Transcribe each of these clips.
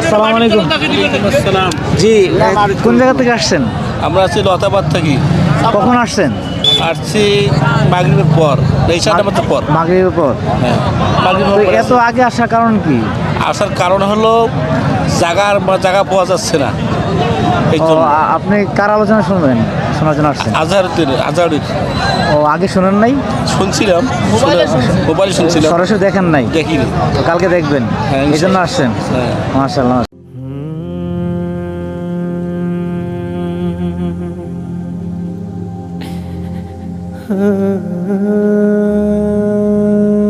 আসসালামু আলাইকুম। আসসালাম। জি কোন জায়গা থেকে আসছেন? আমরা আছি লতাবাদ থাকি। কখন আসছেন? আসছি মাগরিবের পর এই সাতটা মাত্র পর। মাগরিবের পর? হ্যাঁ মাগরিবের এত আগে আসার কারণ কি? আসার কারণ হলো জায়গার জায়গা পাওয়া যাচ্ছে না। আপনি কার আলোচনা শুনবেন? শোনার জন্য আসছেন। আজহারুদ্দিন আজহারুদ্দিন ও আগে শুনেন নাই? শুনছিলাম মোবাইলে শুনছিলাম। সরাসরি দেখেন নাই? দেখিনি। তো কালকে দেখবেন। হ্যাঁ, এই জন্য আসছেন। হ্যাঁ। মার্শাল্লাহ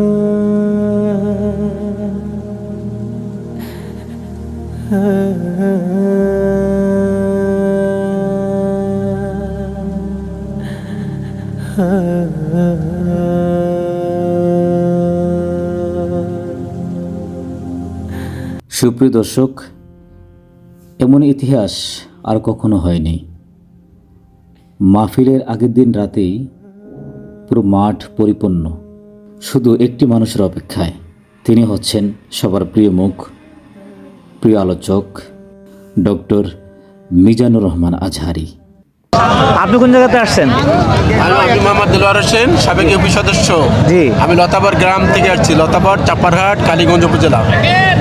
সুপ্রিয় দর্শক, এমন ইতিহাস আর কখনো হয়নি। মাহফিলের আগের দিন রাতেই পুরো মাঠ পরিপূর্ণ। শুধু একটি মানুষের অপেক্ষায়। তিনি হচ্ছেন সবার প্রিয় মুখ, প্রিয় আলোচক, ডক্টর মিজানুর রহমান আজহারি। আপনি কোন জায়গাতে আসছেন? আমি আব্দুল মোহাম্মদ দিলওয়ার হোসেন সাবেক ইউপি সদস্য। জি। আমি লতাবার গ্রাম থেকে আসছি লতাবার চাপারহাট কালীগঞ্জ উপজেলা।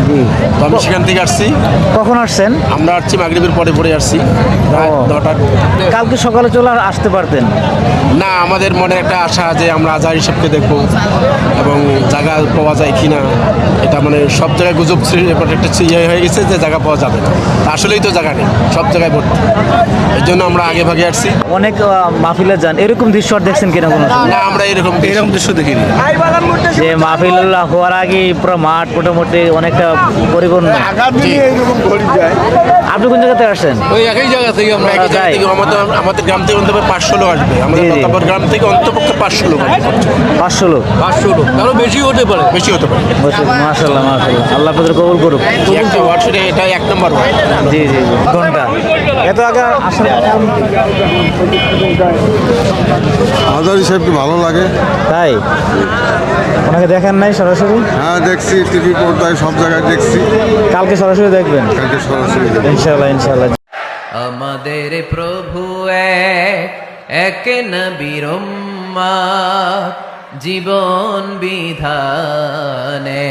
জি। তো আমি সেখান থেকে আসছি। কখন আসছেন? আমরা আসছি মাগরিবের পরে পরে আসছি রাত। কালকে সকালে চলে আর আসতে পারতেন? না আমাদের মনে একটা আশা যে আমরা আজহার হিসেবকে দেখব এবং জায়গা পাওয়া যায় কিনা এটা মানে সব জায়গায় গুজব একটা ইয়ে হয়ে গেছে যে জায়গা পাওয়া যাবে না। আসলেই তো জায়গা নেই সব জায়গায় ভর্তি। এই জন্য আমরা আগে ভাগে আসছি। অনেক আহ, মাহফিলে যান। এরকম দৃশ্য দেখছেন কিনা কোনো? না আমরা এরকম এরকম দৃশ্য দেখিনি। যে মাহফিল হওয়ার আগে পুরো মাঠ মোটামুটি অনেকটা পরিপূর্ণ। আপনি কোন জায়গাতে আসছেন? ওই একই জায়গা থেকে আমরা একই জায়গা? থেকে আমাদের আমাদের গ্রাম থেকে অন্তত পাঁচশো লোক আসবে। আমাদের জি। গ্রাম থেকে অন্তপক্ষে পাঁচশো লোক পাঁচশো লোক? পাঁচশো লোক। আরও বেশি হতে পারে। বেশি হতে পারে। মাসাল্লাহ মাসাল্লাহ আল্লাহ আপনাদের কবুল করুক। এটা এক নম্বর জি জি ঘণ্টা। এত আগে আসার সাহেবকে ভালো লাগে? তাই? ওনাকে দেখেন নাই সরাসরি? হ্যাঁ দেখছি টিভি পর্দায় সব জায়গায় দেখছি। কালকে সরাসরি দেখবেন? কালকে সরাসরি দেখি। ইনশাল্লাহ ইনশাল্লাহ আমাদের প্রভু এক এক নবীর জীবন বিধানে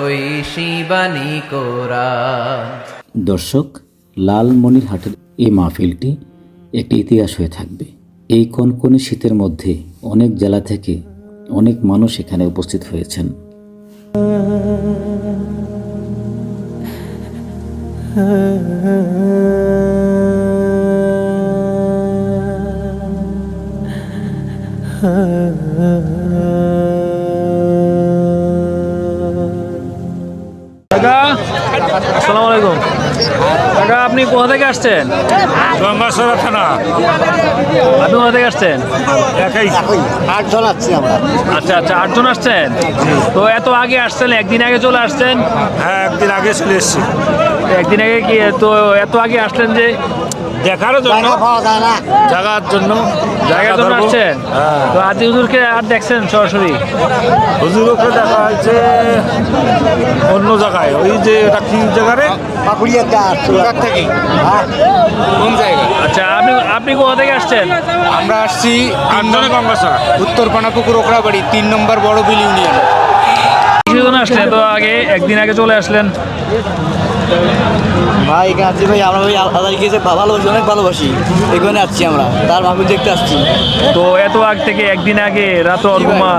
ওই শিবানী কোরআন। দর্শক লালমনিরহাটের এই মাহফিলটি একটি ইতিহাস হয়ে থাকবে। এই কনকনে শীতের মধ্যে অনেক জেলা থেকে অনেক মানুষ এখানে উপস্থিত হয়েছেন। কাকা কাকা আপনি কোথা থেকে আসছেন? গঙ্গাসরা থানা। আপনি কোথা থেকে আসছেন? একাই। আচ্ছা আচ্ছা আটজন আসছেন? তো এত আগে আসছেন একদিন আগে চলে আসছেন? হ্যাঁ একদিন আগে চলে এসছি। একদিন আগে কি তো এত আগে আসলেন যে দেখারও জন্য। জায়গার জন্য। জায়গার জন্য। আসছেন? হ্যাঁ। তো আদি হুজুরকে আর দেখছেন সরাসরি? হুজুরকে দেখা হয়েছে অন্য জায়গায়। ওই যে এটা কি জায়গারে? কোন জায়গা? আচ্ছা আপনি আপনি কোথা থেকে আসছেন? আমরা আসছি আটজনে গঙ্গাসরা উত্তর পানাপুকুর ওকড়াবাড়ি তিন নম্বর বড় বিল ইউনিয়ন। আসলেন তো আগে একদিন আগে চলে আসলেন। ভাই এখানে আসছি ভাই আমরা ভাই আদারিকে যে ভালোবাসি অনেক ভালোবাসি। এখানে আসছি আমরা তার ভাবি দেখতে আসছি। তো এত আগ থেকে একদিন আগে রাত অর্গুমা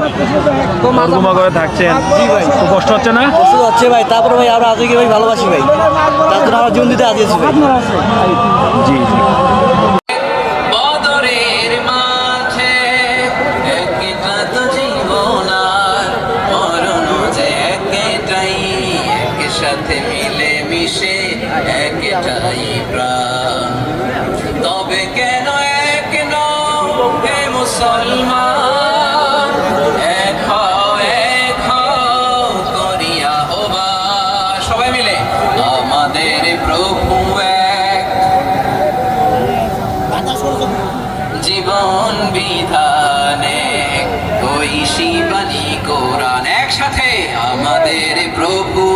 অর্গুমা করে থাকছেন। ভাই। তো কষ্ট হচ্ছে না? কষ্ট হচ্ছে ভাই তারপরে ভাই আমরা আজকে ভাই ভালোবাসি ভাই। তার জন্য আমরা জীবন দিতে আছি ভাই। জি জি। একসাথে মিলে মিশে একটাই প্রাণ। তবে কেন এক হে মুসলমান? আমাদের প্রভু এক। জীবন বিধানে একসাথে আমাদের প্রভু